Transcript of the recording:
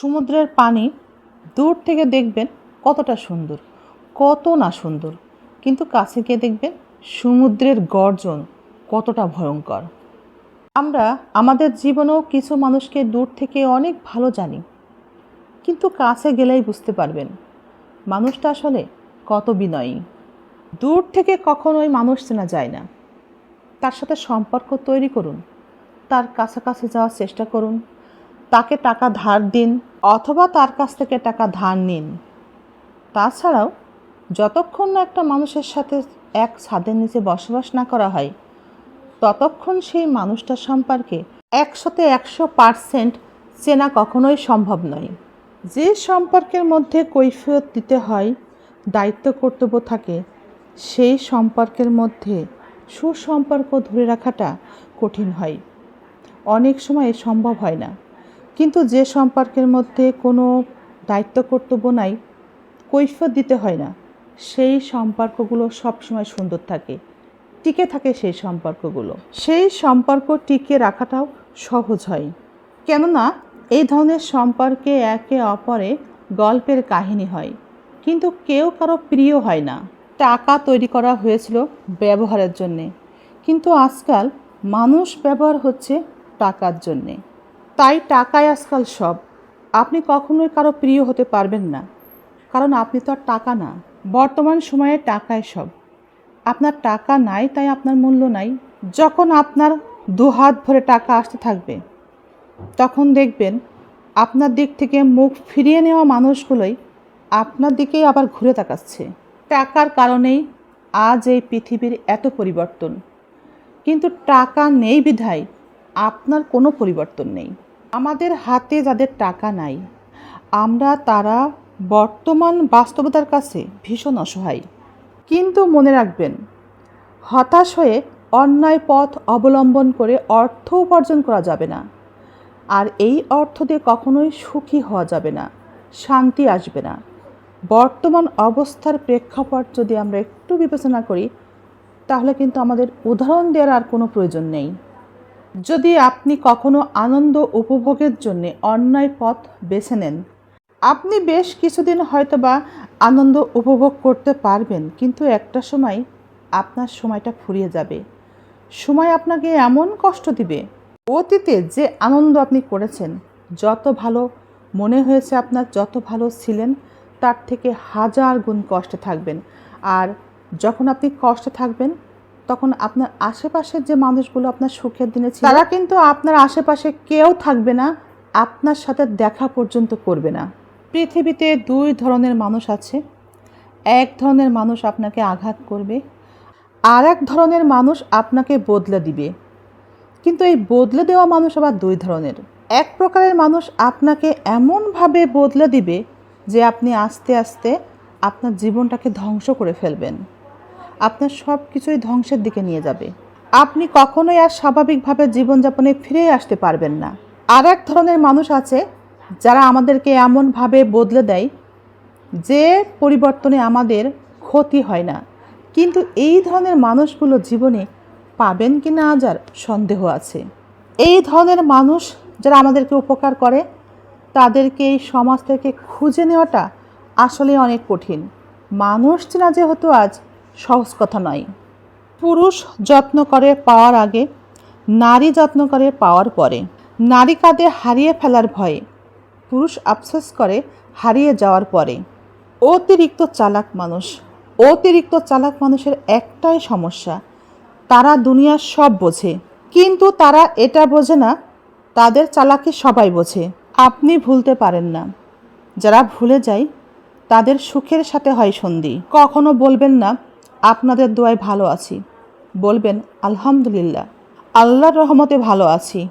সমুদ্রের পানি দূর থেকে দেখবেন কতটা সুন্দর, কত না সুন্দর। কিন্তু কাছে গিয়ে দেখবেন সমুদ্রের গর্জন কতটা ভয়ঙ্কর। আমরা আমাদের জীবনেও কিছু মানুষকে দূর থেকে অনেক ভালো জানি, কিন্তু কাছে গেলেই বুঝতে পারবেন মানুষটা আসলে কত বিনয়ী। দূর থেকে কখনোই মানুষ চেনা যায় না। তার সাথে সম্পর্ক তৈরি করুন, তার কাছাকাছি যাওয়ার চেষ্টা করুন, তাকে টাকা ধার দিন অথবা তার কাছ থেকে টাকা ধার নিন। তাছাড়াও, যতক্ষণ না একটা মানুষের সাথে এক ছাদের নিচে বসবাস না করা হয়, ততক্ষণ সেই মানুষটার সম্পর্কে একশোতে একশো পারসেন্ট চেনা কখনোই সম্ভব নয়। যে সম্পর্কের মধ্যে কৈফিয়ত দিতে হয়, দায়িত্ব কর্তব্য থাকে, সেই সম্পর্কের মধ্যে সুসম্পর্ক ধরে রাখাটা কঠিন হয়। অনেক সময় সম্ভব হয় না। কিন্তু যে সম্পর্কের মধ্যে কোনো দায়িত্ব, কর্তব্য নাই, কৈফিয়ত দিতে হয় না। সেই সম্পর্কগুলো সবসময় সুন্দর থাকে, টিকে থাকে সেই সম্পর্কগুলো। সেই সম্পর্ক টিকে রাখাটাও সহজ হয়। কেননা, এই ধরনের সম্পর্কে একে অপরে গল্পের কাহিনী হয়, কিন্তু কেউ কারও প্রিয় হয় না। টাকা তৈরি করা হয়েছিল ব্যবহারের জন্যে, কিন্তু আজকাল মানুষ ব্যবহার হচ্ছে টাকার জন্যে। তাই টাকায় আজকাল সব। আপনি কখনোই কারও প্রিয় হতে পারবেন না। কারণ আপনি তো আর টাকা না। বর্তমান সময়ে টাকায় সব। আপনার টাকা নাই, তাই আপনার মূল্য নাই। যখন আপনার দু হাত ভরে টাকা আসতে থাকবে, তখন দেখবেন আপনার দিক থেকে মুখ ফিরিয়ে নেওয়া মানুষগুলোই আপনার দিকেই আবার ঘুরে তাকাচ্ছে। টাকার কারণেই আজ এই পৃথিবীর এত পরিবর্তন। কিন্তু টাকা নেই বিধায় আপনার কোনো পরিবর্তন নেই। আমাদের হাতে যাদের টাকা নাই, আমরা তারা বর্তমান বাস্তবতার কাছে ভীষণ অসহায়। কিন্তু মনে রাখবেন, হতাশ হয়ে অন্যায় পথ অবলম্বন করে অর্থ উপার্জন করা যাবে না। আর এই অর্থ দিয়ে কখনোই সুখী হওয়া যাবে না, শান্তি আসবে না। বর্তমান অবস্থার প্রেক্ষাপট যদি আমরা একটু বিবেচনা করি, তাহলে কিন্তু আমাদের উদাহরণ দেওয়ার আর কোনো প্রয়োজন নেই। যদি আপনি কখনো আনন্দ উপভোগের জন্য অন্যায় পথ বেছে নেন, আপনি বেশ কিছুদিন হয়তোবা আনন্দ উপভোগ করতে পারবেন, কিন্তু একটা সময় আপনার সময়টা ফুরিয়ে যাবে। সময় আপনাকে এমন কষ্ট দিবে, অতীতে যে আনন্দ আপনি করেছেন, যত ভালো মনে হয়েছে আপনার, যত ভালো ছিলেন, তার থেকে হাজার গুণ কষ্টে থাকবেন। আর যখন আপনি কষ্টে থাকবেন তখন আপনার আশেপাশের যে মানুষগুলো আপনার সুখের দিনে ছিল তারা কিন্তু আপনার আশেপাশে কেউ থাকবে না আপনার সাথে দেখা পর্যন্ত করবে না। পৃথিবীতে দুই ধরনের মানুষ আছে। এক ধরনের মানুষ আপনাকে আঘাত করবে আর এক ধরনের মানুষ আপনাকে বদলে দিবে। কিন্তু এই বদলে দেওয়া মানুষ আবার দুই ধরনের। এক প্রকারের মানুষ আপনাকে এমনভাবে বদলে দিবে যে আপনি আস্তে আস্তে আপনার জীবনটাকে ধ্বংস করে ফেলবেন। আপনার সব কিছুই ধ্বংসের দিকে নিয়ে যাবে। আপনি কখনোই আর স্বাভাবিকভাবে জীবনযাপনে ফিরে আসতে পারবেন না। আর এক ধরনের মানুষ আছে যারা আমাদেরকে এমনভাবে বদলে দেয় যে পরিবর্তনে আমাদের ক্ষতি হয় না। কিন্তু এই ধরনের মানুষগুলো জীবনে পাবেন কি না আর সন্দেহ আছে। এই ধরনের মানুষ যারা আমাদেরকে উপকার করে, তাদেরকে এই সমাজ থেকে খুঁজে নেওয়াটা আসলে অনেক কঠিন। মানুষ চেনা যেহেতু আজ সহজ কথা নয়। পুরুষ যত্ন করে পাওয়ার আগে, নারী যত্ন করে পাওয়ার পরে। নারী কাঁদে হারিয়ে ফেলার ভয়ে পুরুষ আফসোস করে হারিয়ে যাওয়ার পরে। অতিরিক্ত চালাক মানুষ, অতিরিক্ত চালাক মানুষের একটাই সমস্যা, তারা দুনিয়ার সব বোঝে। কিন্তু তারা এটা বোঝে না, তাদের চালাকি সবাই বোঝে। আপনি ভুলতে পারেন না। যারা ভুলে যায়, তাদের সুখের সাথে হয় সন্ধি। কখনো বলবেন না আপনাদের দোয়ায় ভালো আছি। বলবেন আলহামদুলিল্লাহ। আল্লাহর রহমতে ভালো আছি।